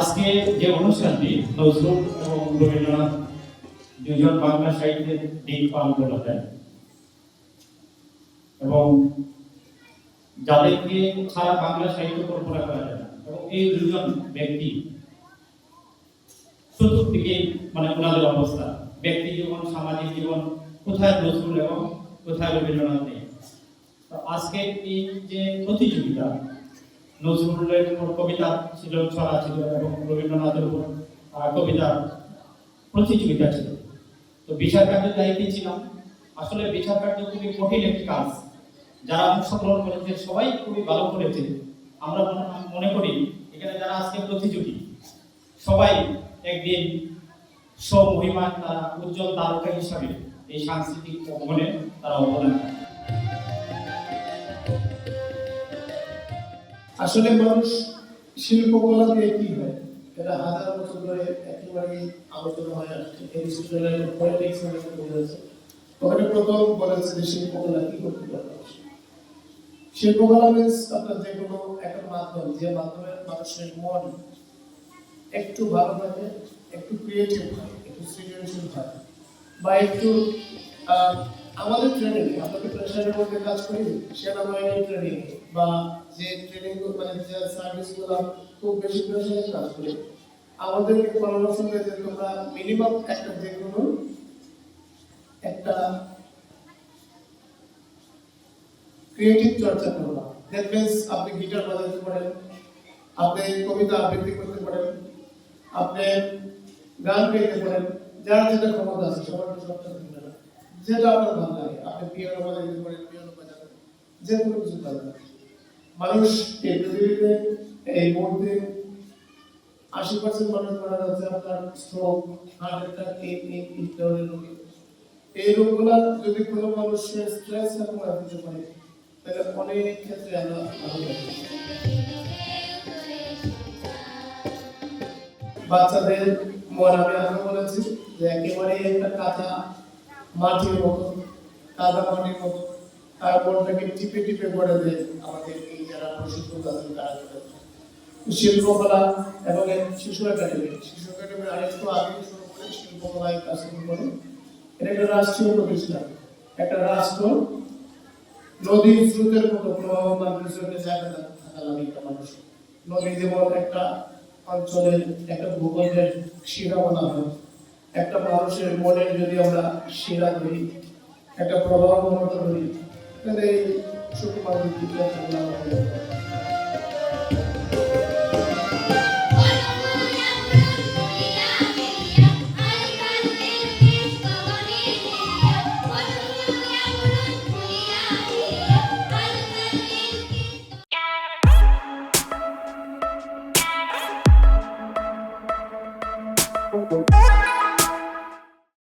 অনুষ্ঠানটি নজরুল রবীন্দ্রনাথ দুজন বাংলা সাহিত্যের পালন এবং যাদেরকে ছাড়া বাংলা সাহিত্য কল্পনা করা যায় এবং এই দুজন ব্যক্তি চতুর্দিকে মানে ওনাদের অবস্থা, ব্যক্তি জীবন, সামাজিক জীবন, কোথায় নজরুল এবং কোথায় রবীন্দ্রনাথ নেই। আজকে এই যে প্রতিযোগিতা নজরুলের কবিতা ছিল ছড়া ছিল এবং রবীন্দ্রনাথের উপর আহ, কবিতার প্রতিযোগিতা ছিল। তো বিচার কার্যের দায়িত্বে ছিলাম। আসলে বিচার কার্য খুবই কঠিন একটি কাজ। যারা অংশগ্রহণ করেছে সবাই খুবই ভালো করেছে। আমরা মনে- করি এখানে যারা আজকে প্রতিযোগী সবাই একদিন স্বমহিমা তারা উজ্জ্বল তারকা হিসাবে এই সাংস্কৃতিক অঙ্গনে তারা অবদান রাখে। আসলে মানুষ শিল্পকলা দিয়ে কি হয়? এটা হাজার বছর ধরে একেবারে আলোচনা হয়ে আসছে এরিস্টটলের পলিটিক্স নিয়ে বলেছে ওখানে প্রথম বলেছে যে শিল্পকলা কি করতে পারে শিল্পকলা আপনার যে কোনো একটা মাধ্যম, যে মাধ্যমে মানুষের মন একটু ভালো থাকে, একটু ক্রিয়েটিভ হয়, একটু সৃজনশীল হয়, বা একটু আমাদের ট্রেনিং আমরা তো প্রেশারের মধ্যে কাজ করি? সেনাবাহিনীর ট্রেনিং বা যে ট্রেনিং মানে যে সার্ভিসগুলো খুব বেশি প্রেশারে কাজ করি। আমাদেরকে পরামর্শ যে তোমরা মিনিমাম একটা যে কোনো একটা ক্রিয়েটিভ চর্চা করবা দ্যাট মিন্স আপনি গিটার বাজাতে পারেন, আপনি কবিতা আবৃত্তি করতে পারেন, আপনি গান গাইতে পারেন, যার যেটা ক্ষমতা আছে, সবার সবটা যেটা আপনার ভালো লাগে। আপনি পিয়ানো বাজাতে পারেন পিয়ানো বাজাতে। যে কোনো কিছু বাজাতে মানুষ এই পৃথিবীতে এই মুহূর্তে আশি পার্সেন্ট মানুষ মারা যাচ্ছে আপনার স্ট্রোক হার্ট অ্যাটাক এই এই এই ধরনের রোগে। এই রোগগুলা যদি কোনো মানুষের স্ট্রেস কমাতে দিতে পারে, তাহলে অনেক ক্ষেত্রে আমরা ভালো বাচ্চাদের মন আমি আগে বলেছি যে একেবারে একটা কাঁচা মাটির মতো কাদা মাটির মতো, তার মনটাকে টিপে টিপে করে দেয় আমাদের এই যারা প্রশিক্ষক আছেন তারা করে। শিল্পকলা এবং শিশু একাডেমি শিশু একাডেমি আরেকটু আগে শুরু করে শিল্পকলায় কাজ শুরু করে, এটা একটা রাষ্ট্রীয় প্রতিষ্ঠান, একটা রাষ্ট্র নদীর স্রোতের মতো প্রবাহমান জায়গা থাকা লাগে একটা মানুষ নদী যেমন একটা অঞ্চলের একটা ভূখণ্ডের শিরা বলা হয় একটা মানুষের মনের যদি আমরা শিরা ধরি একটা প্রভাব মতো ধরি তাহলে এই সুকুমার বিদ্যুৎ Thank